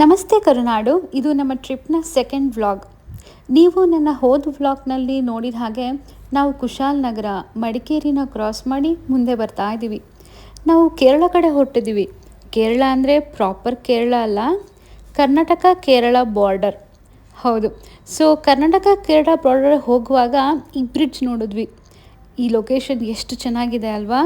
ನಮಸ್ತೆ ಕರುನಾಡು, ಇದು ನಮ್ಮ ಟ್ರಿಪ್ನ ಸೆಕೆಂಡ್ ವ್ಲಾಗ್. ನೀವು ನನ್ನ ಹೋದ ವ್ಲಾಗ್ನಲ್ಲಿ ನೋಡಿದ ಹಾಗೆ ನಾವು ಕುಶಾಲ್ ನಗರ, ಮಡಿಕೇರಿನ ಕ್ರಾಸ್ ಮಾಡಿ ಮುಂದೆ ಬರ್ತಾ ಇದ್ದೀವಿ. ನಾವು ಕೇರಳ ಕಡೆ ಹೊರಟಿದ್ದೀವಿ. ಕೇರಳ ಅಂದರೆ ಪ್ರಾಪರ್ ಕೇರಳ ಅಲ್ಲ, ಕರ್ನಾಟಕ ಕೇರಳ ಬಾರ್ಡರ್. ಹೌದು, ಸೊ ಕರ್ನಾಟಕ ಕೇರಳ ಬಾರ್ಡರ್ ಹೋಗುವಾಗ ಈ ಬ್ರಿಡ್ಜ್ ನೋಡಿದ್ವಿ. ಈ ಲೊಕೇಶನ್ ಎಷ್ಟು ಚೆನ್ನಾಗಿದೆ ಅಲ್ವಾ?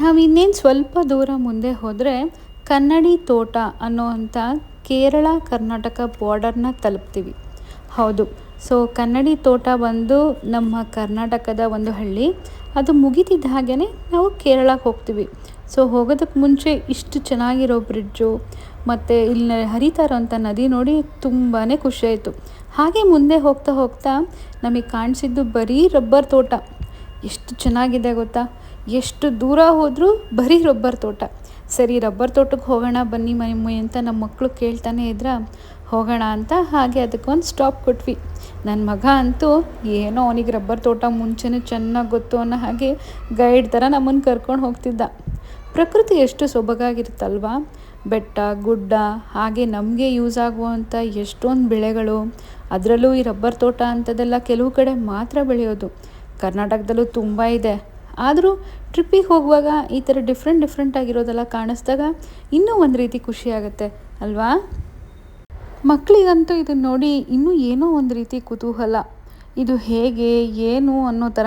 ನಾವು ಇನ್ನೇನು ಸ್ವಲ್ಪ ದೂರ ಮುಂದೆ ಹೋದರೆ ಕನ್ನಡಿ ತೋಟ ಅನ್ನೋವಂಥ ಕೇರಳ ಕರ್ನಾಟಕ ಬಾರ್ಡರ್ನ ತಲುಪ್ತೀವಿ. ಹೌದು. ಸೊ ಕನ್ನಡಿ ತೋಟ ಬಂದು ನಮ್ಮ ಕರ್ನಾಟಕದ ಒಂದು ಹಳ್ಳಿ. ಅದು ಮುಗಿದಿದ್ದ ಹಾಗೇ ನಾವು ಕೇರಳಕ್ಕೆ ಹೋಗ್ತೀವಿ. ಸೊ ಹೋಗೋದಕ್ಕೆ ಮುಂಚೆ ಇಷ್ಟು ಚೆನ್ನಾಗಿರೋ ಬ್ರಿಡ್ಜು ಮತ್ತು ಇಲ್ಲಿ ಹರಿತಾ ಇರೋಂಥ ನದಿ ನೋಡಿ ತುಂಬಾ ಖುಷಿಯಾಯಿತು ಹಾಗೆ ಮುಂದೆ ಹೋಗ್ತಾ ಹೋಗ್ತಾ ನಮಗೆ ಕಾಣಿಸಿದ್ದು ಬರೀ ರಬ್ಬರ್ ತೋಟ. ಎಷ್ಟು ಚೆನ್ನಾಗಿದೆ ಗೊತ್ತಾ? ಎಷ್ಟು ದೂರ ಹೋದರೂ ಬರೀ ರಬ್ಬರ್ ತೋಟ. ಸರಿ, ರಬ್ಬರ್ ತೋಟಕ್ಕೆ ಹೋಗೋಣ, ಬನ್ನಿ ಮಮ್ಮಿ ಅಂತ ನಮ್ಮ ಮಕ್ಕಳು ಕೇಳ್ತಾನೆ ಇದ್ರ, ಹೋಗೋಣ ಅಂತ ಹಾಗೆ ಅದಕ್ಕೊಂದು ಸ್ಟಾಪ್ ಕೊಟ್ವಿ. ನನ್ನ ಮಗ ಅಂತೂ ಏನೋ ಅವನಿಗೆ ರಬ್ಬರ್ ತೋಟ ಮುಂಚೆನೇ ಚೆನ್ನಾಗಿ ಗೊತ್ತು ಅನ್ನೋ ಹಾಗೆ ಗೈಡ್ ಥರ ನಮ್ಮನ್ನು ಕರ್ಕೊಂಡು ಹೋಗ್ತಿದ್ದ. ಪ್ರಕೃತಿ ಎಷ್ಟು ಸೊಬಗಾಗಿರುತ್ತಲ್ವಾ? ಬೆಟ್ಟ, ಗುಡ್ಡ, ಹಾಗೆ ನಮಗೆ ಯೂಸ್ ಆಗುವಂಥ ಎಷ್ಟೊಂದು ಬೆಳೆಗಳು. ಅದರಲ್ಲೂ ಈ ರಬ್ಬರ್ ತೋಟ ಅಂಥದ್ದೆಲ್ಲ ಕೆಲವು ಕಡೆ ಮಾತ್ರ ಬೆಳೆಯೋದು. ಕರ್ನಾಟಕದಲ್ಲೂ ತುಂಬ ಇದೆ. ಆದರೂ ಟ್ರಿಪ್ಪಿಗೆ ಹೋಗುವಾಗ ಈ ಥರ ಡಿಫ್ರೆಂಟ್ ಡಿಫ್ರೆಂಟ್ ಆಗಿರೋದೆಲ್ಲ ಕಾಣಿಸ್ದಾಗ ಇನ್ನೂ ಒಂದು ರೀತಿ ಖುಷಿ ಆಗುತ್ತೆ ಅಲ್ವಾ? ಮಕ್ಕಳಿಗಂತೂ ಇದನ್ನು ನೋಡಿ ಇನ್ನೂ ಏನೋ ಒಂದು ರೀತಿ ಕುತೂಹಲ. ಇದು ಹೇಗೆ ಏನು ಅನ್ನೋ ಥರ.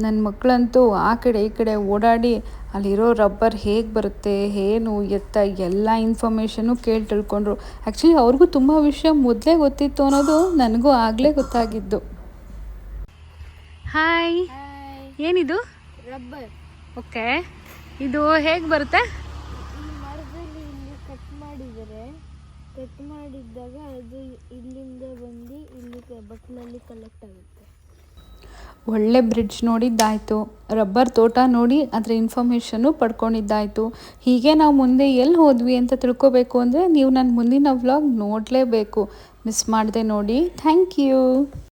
ನನ್ನ ಮಕ್ಕಳಂತೂ ಆ ಕಡೆ ಈ ಕಡೆ ಓಡಾಡಿ ಅಲ್ಲಿರೋ ರಬ್ಬರ್ ಹೇಗೆ ಬರುತ್ತೆ ಏನು ಎತ್ತ ಎಲ್ಲ ಇನ್ಫಾರ್ಮೇಷನು ಕೇಳಿ ತಿಳ್ಕೊಂಡ್ರು. ಆ್ಯಕ್ಚುಲಿ ಅವ್ರಿಗೂ ತುಂಬ ವಿಷಯ ಮೊದಲೇ ಗೊತ್ತಿತ್ತು ಅನ್ನೋದು ನನಗೂ ಆಗಲೇ ಗೊತ್ತಾಗಿದ್ದು. ಹಾಯ್ ಏನಿದು? ರಬ್ಬರ್. ಓಕೆ. ಇದು ಹೇಗೆ ಬರುತ್ತೆ? ಈ ಮರದಲ್ಲಿ ಇಲ್ಲಿ ಕಟ್ ಮಾಡಿದರೆ ಕಟ್ ಮಾಡಿದ್ದಾಗ ಅದು ಇಲ್ಲಿಂದ ಬಂದು ಇಲ್ಲಿ ಬಟ್ಲಲ್ಲಿ ಕಲೆಕ್ಟ್ ಆಗುತ್ತೆ. ಒಳ್ಳೆ ಬ್ರಿಡ್ಜ್ ನೋಡಿದ್ದಾಯಿತು. ರಬ್ಬರ್ ತೋಟ ನೋಡಿ ಅದರ ಇನ್ಫಾರ್ಮೇಷನ್ನು ಪಡ್ಕೊಂಡಿದ್ದಾಯಿತು. ಹೀಗೆ ನಾವು ಮುಂದೆ ಎಲ್ಲಿ ಹೋದ್ವಿ ಅಂತ ತಿಳ್ಕೊಬೇಕು ಅಂದರೆ ನೀವು ನನ್ನ ಮುಂದಿನ ವ್ಲಾಗ್ ನೋಡಲೇಬೇಕು. ಮಿಸ್ ಮಾಡಿದೆ ನೋಡಿ. Thank you